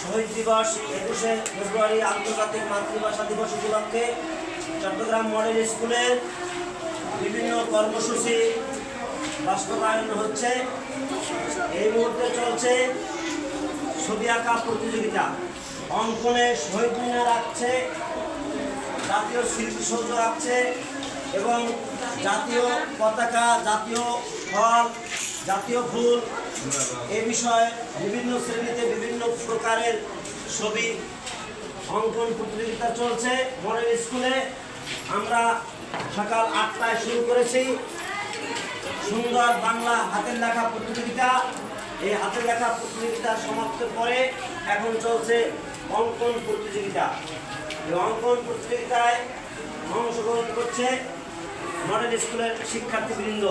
শহীদ দিবস একুশে ফেব্রুয়ারি আন্তর্জাতিক মাতৃভাষা দিবস উপলক্ষে চট্টগ্রাম মডেল স্কুলের বিভিন্ন কর্মসূচি বাস্তবায়ন হচ্ছে। এই মুহূর্তে চলছে ছবি আঁকা প্রতিযোগিতা। অঙ্কনে শহীদ মিনার রাখছে জাতীয় স্মৃতিসৌধ রাখছে এবং জাতীয় পতাকা, জাতীয় ফল, জাতীয় ফুল এ বিষয়ে বিভিন্ন শ্রেণীতে প্রকারের ছবি অঙ্কন প্রতিযোগিতা চলছে মডেল স্কুলে। আমরা সকাল আটটায় শুরু করেছি। সুন্দর বাংলা হাতের লেখা প্রতিযোগিতা। এই হাতের লেখা প্রতিযোগিতা সমাপ্ত করে এখন চলছে অঙ্কন প্রতিযোগিতা। এই অঙ্কন প্রতিযোগিতায় অংশগ্রহণ করছে মডেল স্কুলের শিক্ষার্থীবৃন্দ।